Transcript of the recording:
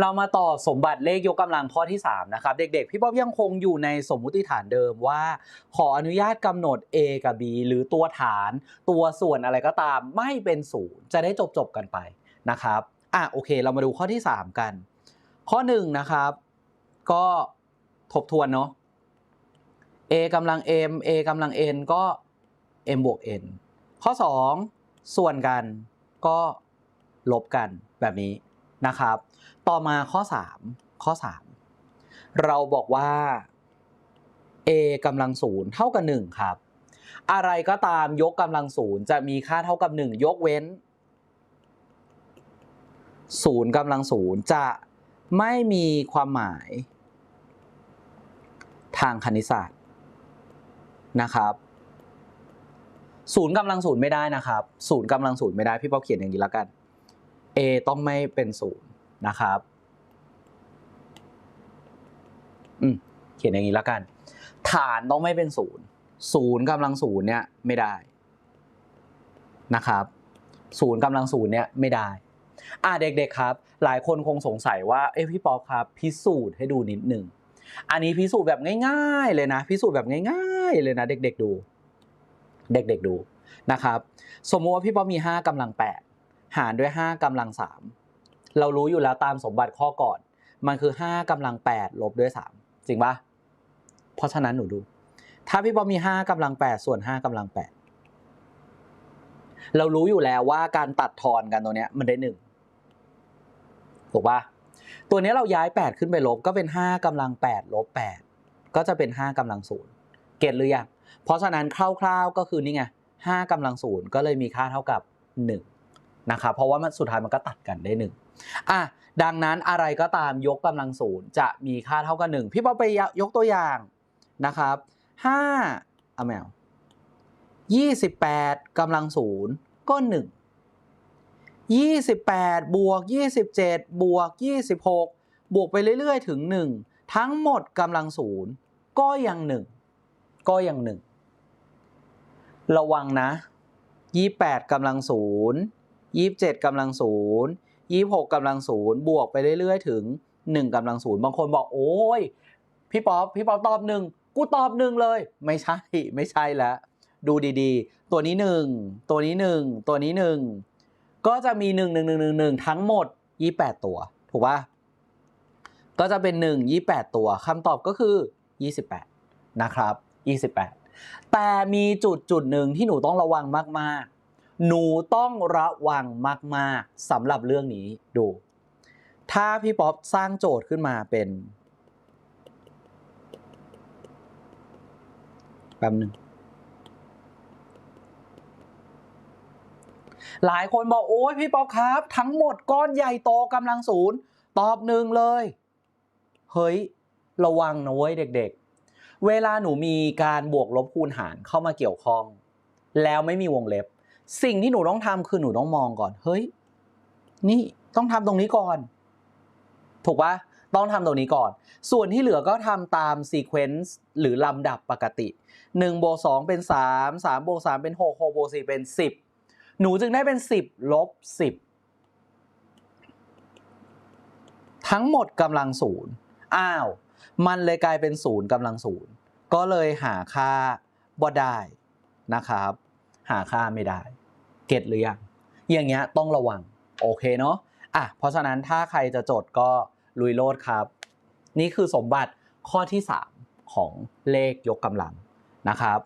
เรามาต่อสมบัติเลขยกกำลังข้อที่ 3 นะครับ เด็กๆ พี่ป๊อบยังคงอยู่ในสมมุติฐานเดิมว่า ขออนุญาตกำหนด a กับ b หรือตัวฐาน ตัวส่วนอะไรก็ตามไม่เป็นศูนย์จะได้จบๆกันไปนะครับอะโอเค เรามาดูข้อที่ 3 กัน ข้อ1นะครับ ก็ทบทวนเนาะ a กำลัง m a กำลัง n ก็ m บวก n ข้อ 2 ส่วนกันก็ลบกันแบบนี้ นะครับ ต่อมาข้อ 3 ข้อ 3 เราบอกว่า a กำลังศูนย์เท่ากับ 1 ครับ อะไรก็ตามยกกำลังศูนย์จะมีค่าเท่ากับ 1 ยกเว้นศูนย์กำลังศูนย์จะไม่มีความหมาย ทางคณิตศาสตร์นะครับศูนย์กำลังศูนย์ไม่ได้นะครับศูนย์กำลังศูนย์ไม่ได้พี่ป๊อปเขียนอย่างนี้แล้วกัน a ต้องไม่เป็นศูนย์นะครับอืมเขียนอย่างนี้แล้วกัน ฐานต้องไม่เป็นศูนย์ศูนย์กำลังศูนย์เนี่ยไม่ได้นะครับศูนย์กำลังศูนย์เนี่ยไม่ได้อ่าเด็กๆครับ หลายคนคงสงสัยว่าเอ้พี่ป๊อปครับ พิสูจน์ให้ดูนิดหนึ่งอันนี้พิสูจน์แบบง่ายๆเลยนะ พิสูจน์แบบง่ายๆเลยนะ เด็กๆดู เด็กๆดูนะครับ สมมุติว่าพี่ป๊อปมี 5กำลัง 8 หารด้วย 5กำลัง 3 เรารู้อยู่แล้วตามสมบัติข้อก่อน มันคือ 5กำลัง 8 ลบด้วย 3 จริงปะเพราะฉะนั้นหนูดู ถ้าพี่ป๊อปมี 5กำลัง 8 ส่วน 5กำลัง 8 เรารู้อยู่แล้วว่าการตัดทอนกันตัวเนี้ยมันได้หนึ่งถูกปะตัวนี้เราย้าย 8 ขึ้นไปลบก็เป็น 5กำลัง 8 ลบ 8 ก็จะเป็น 5กำลังศูนย์เก็ตหรือยังเพราะฉะนั้นคร่าวๆก็คือนี่ไง5กำลังศูนย์ก็เลยมีค่าเท่ากับ 1 นะครับเพราะว่ามันสุดท้ายมันก็ตัดกันได้1อะดังนั้นอะไรก็ตามยกกำลังศูนย์จะมีค่าเท่ากับ1พี่ป๊อปไปยกตัวอย่างนะครับ5เอาแมว28กำลังศูนย์ก็1 28บแปดบวก27บเจ็ดบวก26บหกบวกไปเรื่อยๆ ถึง1ทั้งหมดกำลังศูนย์ก็ยัง1ก็ยัง1ระวังนะ28กำลังศูนย์ 27กำลังศูนย์26กำลังศูนย์บวกไปเรื่อยๆ ถึง1กำลังศูนย์บางคนบอกโอ้ยพี่ป๊อปพี่ป๊อปตอบหนึ่งกูตอบหนึ่งเลย ไม่ใช่ไม่ใช่แล้วดูดีๆ ตัวนี้หนึ่งตัวนี้หนึ่งตัวนี้หนึ่งก็จะมีหนึ่งหนึ่งหนึ่งหนึ่งหนึ่งทั้งหมดยี่แปดตัวถูกปะก็จะเป็นหนึ่งยี่แปดตัวคำตอบก็คือยี่สิบแปดนะครับยี่สิบแปดแต่มีจุดจุดหนึ่งที่หนูต้องระวังมากๆ หนูต้องระวังมาก ๆสำหรับเรื่องนี้ดู ถ้าพี่ป๊อปสร้างโจทย์ขึ้นมาเป็นแป๊บหนึ่งหลายคนบอกโอ้ยพี่ป๊อปครับ ทั้งหมดก้อนใหญ่โตกำลังศูนย์ ตอบหนึ่งเลย เฮ้ย ระวังนะเว้ยเด็กๆ เวลาหนูมีการบวกลบคูณหารเข้ามาเกี่ยวข้อง แล้วไม่มีวงเล็บ สิ่งที่หนูต้องทำคือหนูต้องมองก่อน เฮ้ย นี่ต้องทำตรงนี้ก่อน ถูกปะต้องทำตรงนี้ก่อน ส่วนที่เหลือก็ทำตามซีเควนซ์หรือลำดับปกติ1บวก2เป็น 3 3บวก3เป็น 6 6บวก4เป็น 10 หนูจึงได้เป็น 10ลบ10 ทั้งหมดกำลังศูนย์อ้าว มันเลยกลายเป็นศูนย์กำลังศูนย์ก็เลยหาค่าบ่ได้นะครับ หาค่าไม่ได้ เก็ตหรือยังอย่างเงี้ยต้องระวัง โอเคเนาะอะเพราะฉะนั้นถ้าใครจะจดก็ลุยโลดครับ นี่คือสมบัติข้อที่ 3 ของเลขยกกำลังนะครับ